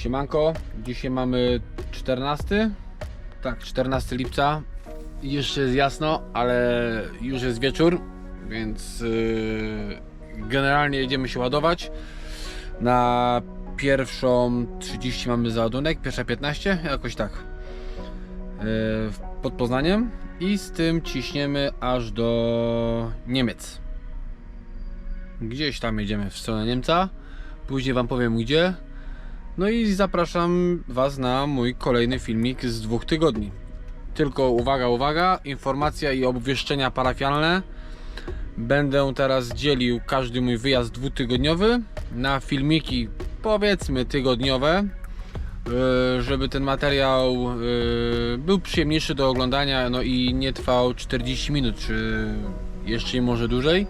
Siemanko, dzisiaj mamy 14, tak 14 lipca. Jeszcze jest jasno, ale już jest wieczór, więc yy, generalnie jedziemy się ładować. Na pierwszą 30 mamy załadunek, pierwsza 15, jakoś tak. Yy, Pod Poznaniem. I z tym ciśniemy aż do Niemiec. Gdzieś tam jedziemy w stronę Niemca. Później Wam powiem gdzie no i zapraszam Was na mój kolejny filmik z dwóch tygodni. Tylko uwaga, uwaga, informacja i obwieszczenia parafialne. Będę teraz dzielił każdy mój wyjazd dwutygodniowy na filmiki powiedzmy tygodniowe, yy, żeby ten materiał yy, był przyjemniejszy do oglądania no i nie trwał 40 minut, czy jeszcze może dłużej.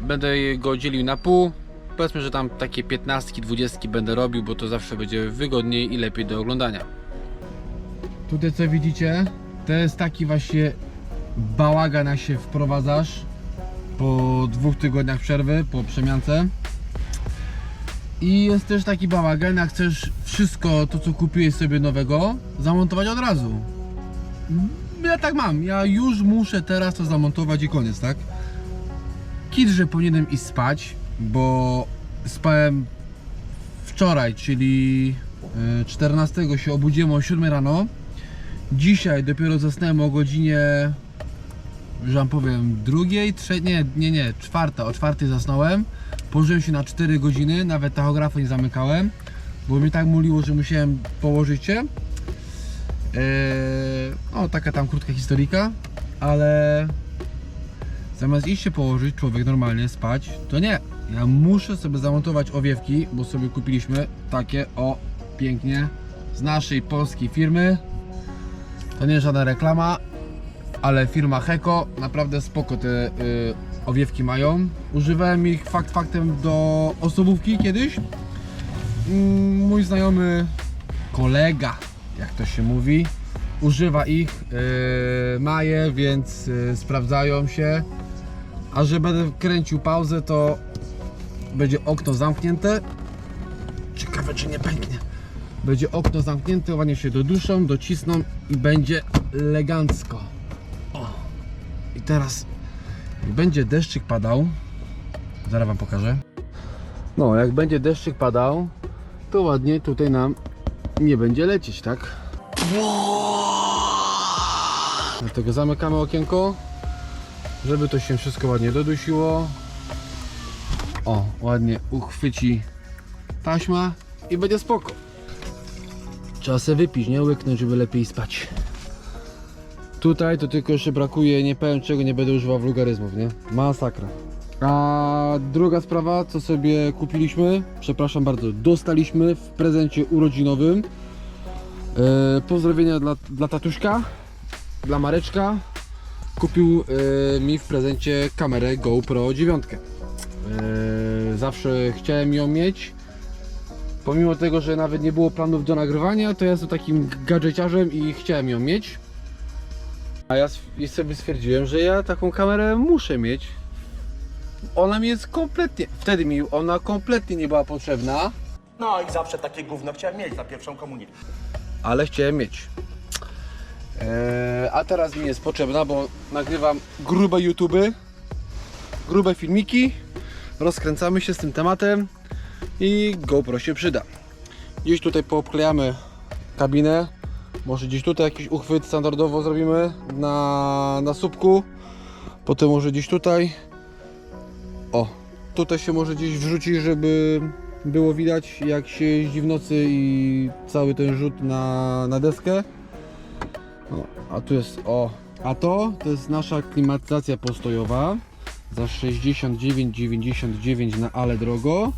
Będę go dzielił na pół. Powiedzmy, że tam takie 15, 20 będę robił, bo to zawsze będzie wygodniej i lepiej do oglądania. Tutaj co widzicie, to jest taki właśnie bałagan jak się wprowadzasz po dwóch tygodniach przerwy, po przemiance. I jest też taki bałagan, jak chcesz wszystko to co kupiłeś sobie nowego zamontować od razu. Ja tak mam, ja już muszę teraz to zamontować i koniec, tak? Kit, że powinienem iść spać, bo spałem wczoraj, czyli e, 14 się obudziłem o 7 rano. Dzisiaj dopiero zasnąłem o godzinie, że wam powiem, drugiej, trzeciej, nie, nie, nie, czwarta, o czwartej zasnąłem. Położyłem się na 4 godziny, nawet tachografu nie zamykałem, bo mnie tak muliło, że musiałem położyć się. Eee, o, taka tam krótka historyjka, ale Zamiast iść się położyć, człowiek normalnie spać, to nie. Ja muszę sobie zamontować owiewki, bo sobie kupiliśmy takie o pięknie z naszej polskiej firmy. To nie żadna reklama, ale firma Heko naprawdę spoko te y, owiewki mają. Używałem ich fakt faktem do osobówki kiedyś. Mm, Mój znajomy kolega, jak to się mówi, używa ich, yy, ma je, więc yy, sprawdzają się. A że będę kręcił pauzę, to będzie okno zamknięte. Ciekawe, czy nie pęknie. Będzie okno zamknięte, ładnie się doduszą, docisną i będzie elegancko. O. I teraz będzie deszczyk padał, zaraz Wam pokażę. No, jak będzie deszczyk padał, to ładnie tutaj nam nie będzie lecieć, tak? Dlatego zamykamy okienko, żeby to się wszystko ładnie dodusiło. O, ładnie uchwyci taśma i będzie spoko. Trzeba sobie wypić, nie łyknąć, żeby lepiej spać. Tutaj to tylko jeszcze brakuje, nie powiem czego, nie będę używał wulgaryzmów, nie? Masakra. A druga sprawa, co sobie kupiliśmy, przepraszam bardzo, dostaliśmy w prezencie urodzinowym. E, pozdrowienia dla, dla tatuśka, dla Mareczka. Kupił e, mi w prezencie kamerę GoPro 9. E, zawsze chciałem ją mieć. Pomimo tego, że nawet nie było planów do nagrywania, to ja jestem takim gadżeciarzem i chciałem ją mieć. A ja sobie stwierdziłem, że ja taką kamerę muszę mieć. Ona mi jest kompletnie, wtedy mi ona kompletnie nie była potrzebna. No i zawsze takie gówno chciałem mieć na pierwszą komunię. ale chciałem mieć. Eee, a teraz mi jest potrzebna, bo nagrywam grube YouTube, grube filmiki, rozkręcamy się z tym tematem i GoPro się przyda. Gdzieś tutaj poobklejamy kabinę, może gdzieś tutaj jakiś uchwyt standardowo zrobimy na, na słupku, potem może gdzieś tutaj, o, tutaj się może gdzieś wrzuci, żeby było widać jak się jeździ w nocy i cały ten rzut na, na deskę. O, a tu jest, o, a to, to jest nasza klimatyzacja postojowa za 69,99 na ale drogo.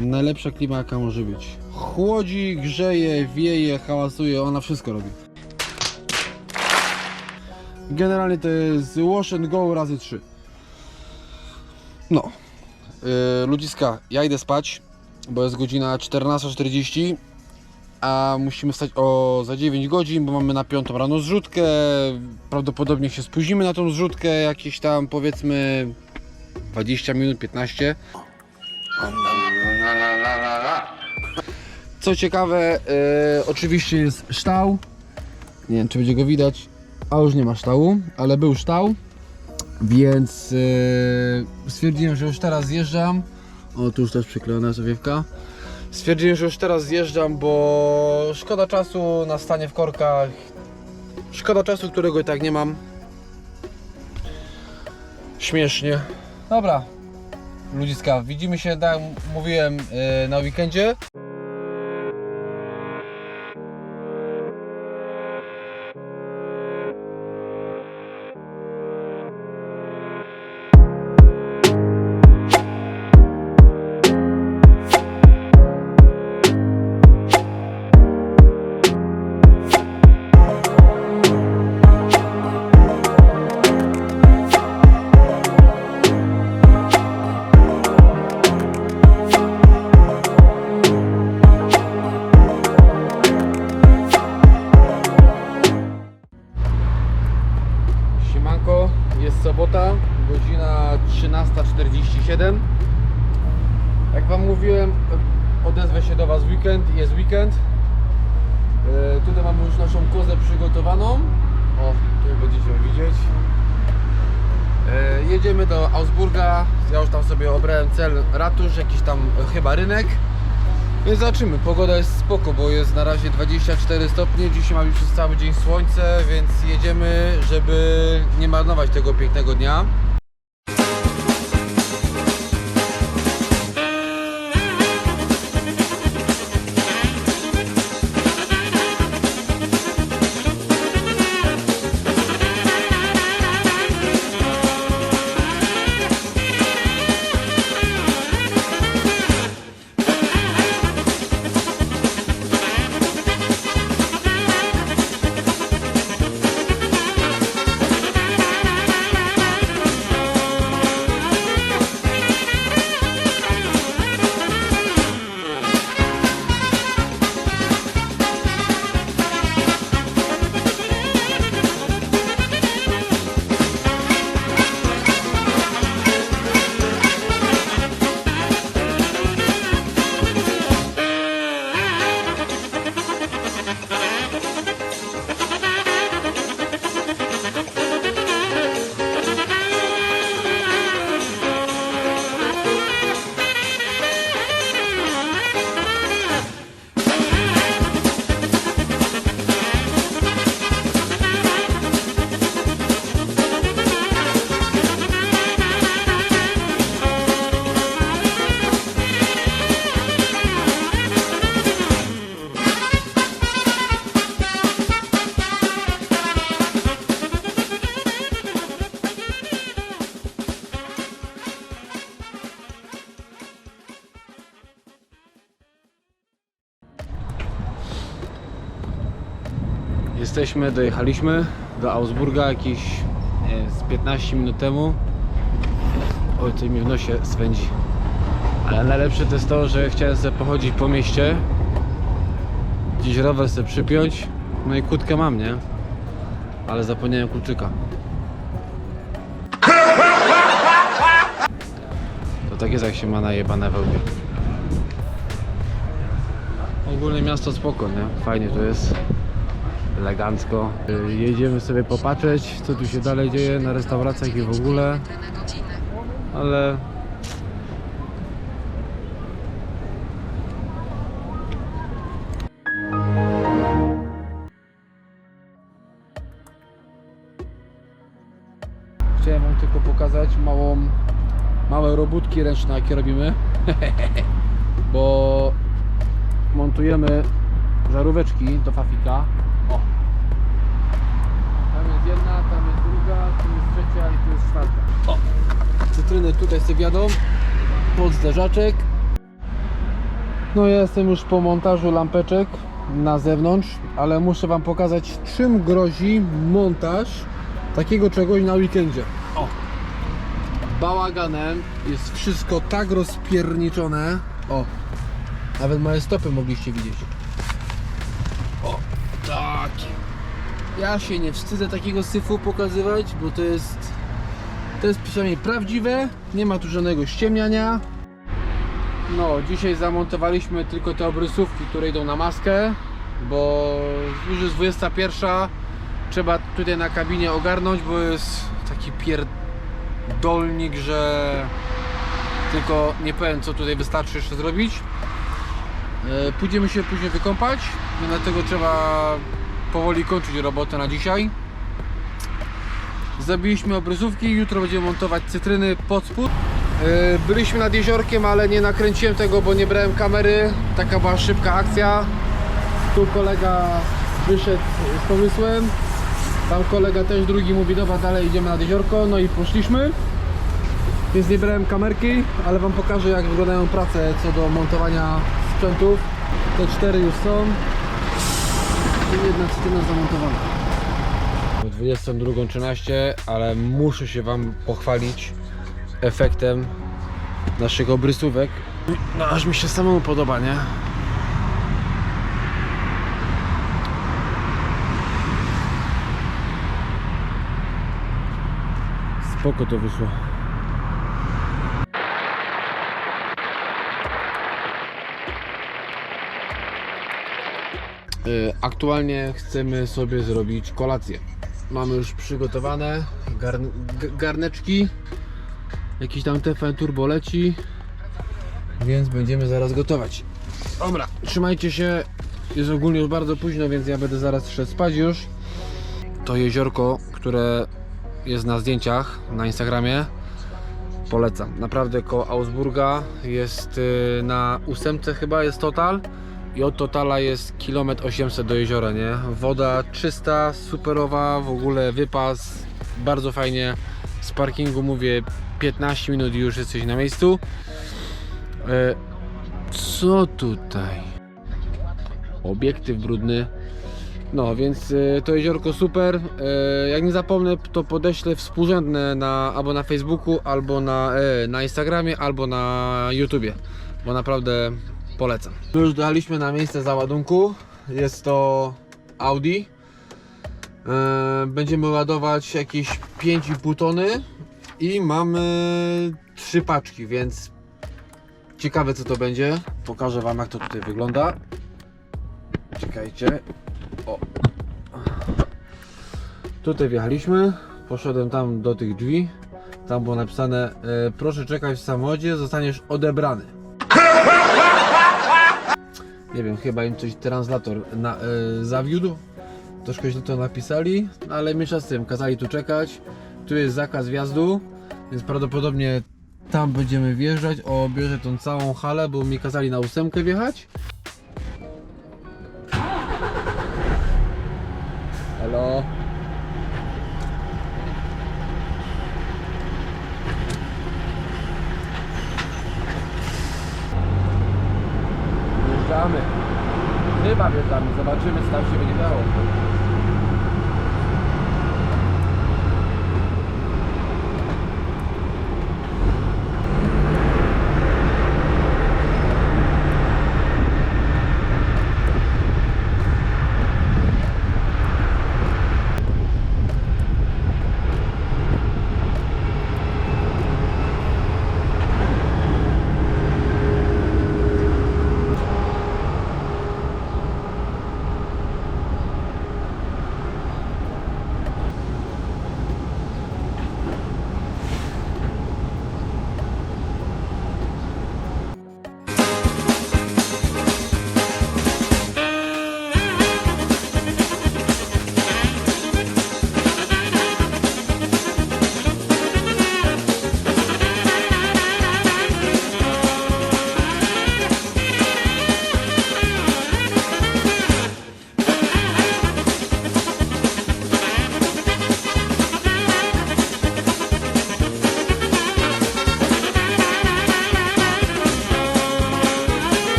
Najlepsza klima jaka może być. Chłodzi, grzeje, wieje, hałasuje, ona wszystko robi. Generalnie to jest wash and go razy 3. No, Yy, ludziska, ja idę spać, bo jest godzina 14.40, a musimy wstać o za 9 godzin, bo mamy na 5 rano zrzutkę. Prawdopodobnie się spóźnimy na tą zrzutkę, jakieś tam powiedzmy 20 minut, 15. Co ciekawe, e, oczywiście jest ształ. Nie wiem, czy będzie go widać. A już nie ma ształu, ale był ształ. Więc e, stwierdziłem, że już teraz zjeżdżam. O, tu już też przyklejona zawiewka. Stwierdziłem, że już teraz zjeżdżam, bo szkoda czasu na stanie w korkach. Szkoda czasu, którego i tak nie mam. Śmiesznie. Dobra. Ludziska, widzimy się, tak mówiłem, e, na weekendzie. Siemanko, jest sobota, godzina 13.47 Jak Wam mówiłem, odezwę się do Was weekend, jest weekend. E, Tutaj mamy już naszą kozę przygotowaną. O, tutaj będziecie ją widzieć. E, Jedziemy do Augsburga, ja już tam sobie obrałem cel ratusz, jakiś tam chyba rynek więc zobaczymy, pogoda jest spoko, bo jest na razie 24 stopnie, dzisiaj mamy przez cały dzień słońce, więc jedziemy, żeby nie marnować tego pięknego dnia. Jesteśmy, dojechaliśmy do Augsburga jakieś nie, z 15 minut temu. Oj, coś mi w nosie swędzi. Ale najlepsze to jest to, że chciałem sobie pochodzić po mieście. Gdzieś rower sobie przypiąć. No i kłódkę mam, nie? Ale zapomniałem kluczyka. To tak jest jak się ma najebane wełbie. Ogólnie miasto spoko, nie? Fajnie to jest elegancko. Y, Jedziemy sobie popatrzeć, co tu się dalej dzieje na restauracjach i w ogóle. Ale chciałem wam tylko pokazać małą małe robótki ręczne jakie robimy. Bo montujemy żaróweczki do fafika. Jedna, tam jest druga, tu jest trzecia i tu jest czwarta. O. Cytryny tutaj sobie wjadą pod zderzaczek. No ja jestem już po montażu lampeczek na zewnątrz, ale muszę wam pokazać czym grozi montaż takiego czegoś na weekendzie. O. Bałaganem jest wszystko tak rozpierniczone. O. Nawet moje stopy mogliście widzieć. O, tak. Ja się nie wstydzę takiego syfu pokazywać, bo to jest to jest przynajmniej prawdziwe, nie ma tu żadnego ściemniania. No, dzisiaj zamontowaliśmy tylko te obrysówki, które idą na maskę, bo już jest 21. Trzeba tutaj na kabinie ogarnąć, bo jest taki pierdolnik, że tylko nie powiem co tutaj wystarczy jeszcze zrobić. E, Pójdziemy się później wykąpać, i dlatego trzeba powoli kończyć robotę na dzisiaj. Zabiliśmy obrysówki, jutro będziemy montować cytryny pod spód. E, Byliśmy nad jeziorkiem, ale nie nakręciłem tego, bo nie brałem kamery. Taka była szybka akcja. Tu kolega wyszedł z pomysłem. Tam kolega też drugi mówi, dobra dalej idziemy nad jeziorko, no i poszliśmy. Więc nie brałem kamerki, ale wam pokażę jak wyglądają prace co do montowania sprzętów. Te cztery już są. I jedna cytryna zamontowana. 22.13, ale muszę się wam pochwalić efektem naszych obrysówek. No aż mi się samemu podoba, nie? Spoko to wyszło. Aktualnie chcemy sobie zrobić kolację. Mamy już przygotowane garneczki. Jakiś tam TFN turbo leci. Więc będziemy zaraz gotować. Dobra, trzymajcie się. Jest ogólnie już bardzo późno, więc ja będę zaraz szedł spać już. To jeziorko, które jest na zdjęciach na Instagramie. Polecam. Naprawdę koło Augsburga jest y, na ósemce chyba jest total i od totala jest kilometr 800 do jeziora, nie? Woda czysta, superowa, w ogóle wypas, bardzo fajnie. Z parkingu mówię 15 minut i już jesteś na miejscu. E, co tutaj? Obiektyw brudny. No, więc e, to jeziorko super. E, jak nie zapomnę, to podeślę współrzędne na, albo na Facebooku, albo na, na Instagramie, albo na YouTubie, bo naprawdę polecam. Tu już dojechaliśmy na miejsce załadunku. Jest to Audi. E, będziemy ładować jakieś 5,5 tony i mamy trzy paczki, więc ciekawe co to będzie. Pokażę Wam jak to tutaj wygląda. Czekajcie. O. Tutaj wjechaliśmy. Poszedłem tam do tych drzwi. Tam było napisane e, proszę czekać w samochodzie, zostaniesz odebrany. Nie wiem, chyba im coś translator na, e, zawiódł. Troszkę źle to napisali, no ale mniejsza z tym, kazali tu czekać. Tu jest zakaz wjazdu, więc prawdopodobnie tam będziemy wjeżdżać. O, bierze tą całą halę, bo mi kazali na ósemkę wjechać. Hello. Chyba wjeżdżamy, zobaczymy co tam się będzie dało.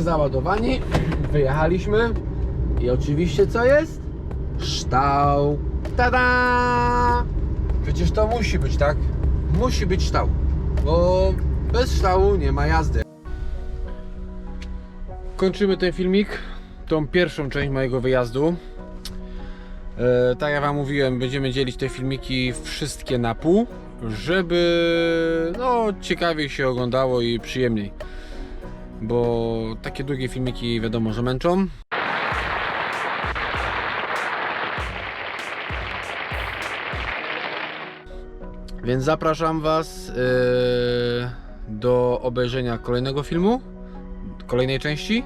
Załadowani, wyjechaliśmy i oczywiście co jest? Ształ. Tada! Przecież to musi być, tak? Musi być ształ, bo bez ształu nie ma jazdy. Kończymy ten filmik, tą pierwszą część mojego wyjazdu. E, tak jak Wam mówiłem, będziemy dzielić te filmiki wszystkie na pół. żeby no ciekawiej się oglądało i przyjemniej. Bo takie długie filmiki wiadomo, że męczą. Więc zapraszam Was yy, do obejrzenia kolejnego filmu, kolejnej części.